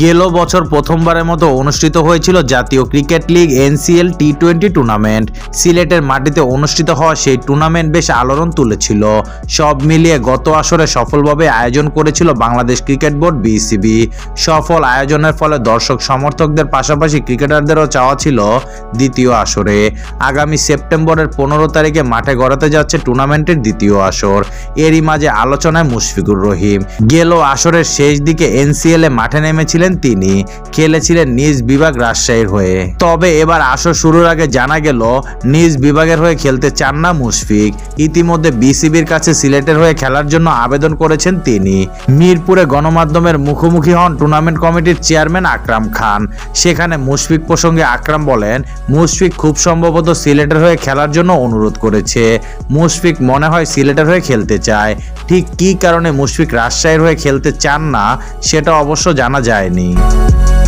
গেল বছর প্রথমবারের মতো অনুষ্ঠিত হয়েছিল জাতীয় cricket league NCL T twenty tournament. সিলেটের মাটিতে অনুষ্ঠিত হওয়া সেই টুর্নামেন্ট বেশ আলোড়ন তুলেছিল। সব মিলিয়ে গত আসরে সফলভাবে আয়োজন করেছিল বাংলাদেশ ক্রিকেট বোর্ড বিসিবি। সফল আয়োজনের ফলে দর্শক সমর্থকদের পাশাপাশি ক্রিকেটারদেরও চাওয়া ছিল দ্বিতীয় আসরে। আগামী সেপ্টেম্বরের পনেরো তারিখে মাঠে গড়াতে যাচ্ছে টুর্নামেন্টের দ্বিতীয় আসর। এরই মাঝে আলোচনায় মুশফিকুর রহিম। গেল আসরের শেষ দিকে এনসিএল এ মাঠে নেমেছিলেন তিনি, খেলেছিলেন নিজ বিভাগ রাজশাহীর হয়ে। তবে এবার আসর শুরুর আগে জানা গেল, নিজ বিভাগের হয়ে খেলতে চান না মুশফিক। ইতিমধ্যে বিসিবির কাছে সিলেটের হয়ে খেলার জন্য আবেদন করেছেন তিনি। মিরপুরে গণমাধ্যমের মুখোমুখি হন টুর্নামেন্ট কমিটির চেয়ারম্যান আকরাম খান। সেখানে মুশফিক প্রসঙ্গে আকরাম বলেন, মুশফিক খুব সম্ভবত সিলেটের হয়ে খেলার জন্য অনুরোধ করেছে। মুশফিক মনে হয় সিলেটের হয়ে খেলতে চায়। ঠিক কী কারণে মুশফিক রাজশাহীর হয়ে খেলতে চান না, সেটা অবশ্য জানা যায়নি। journey.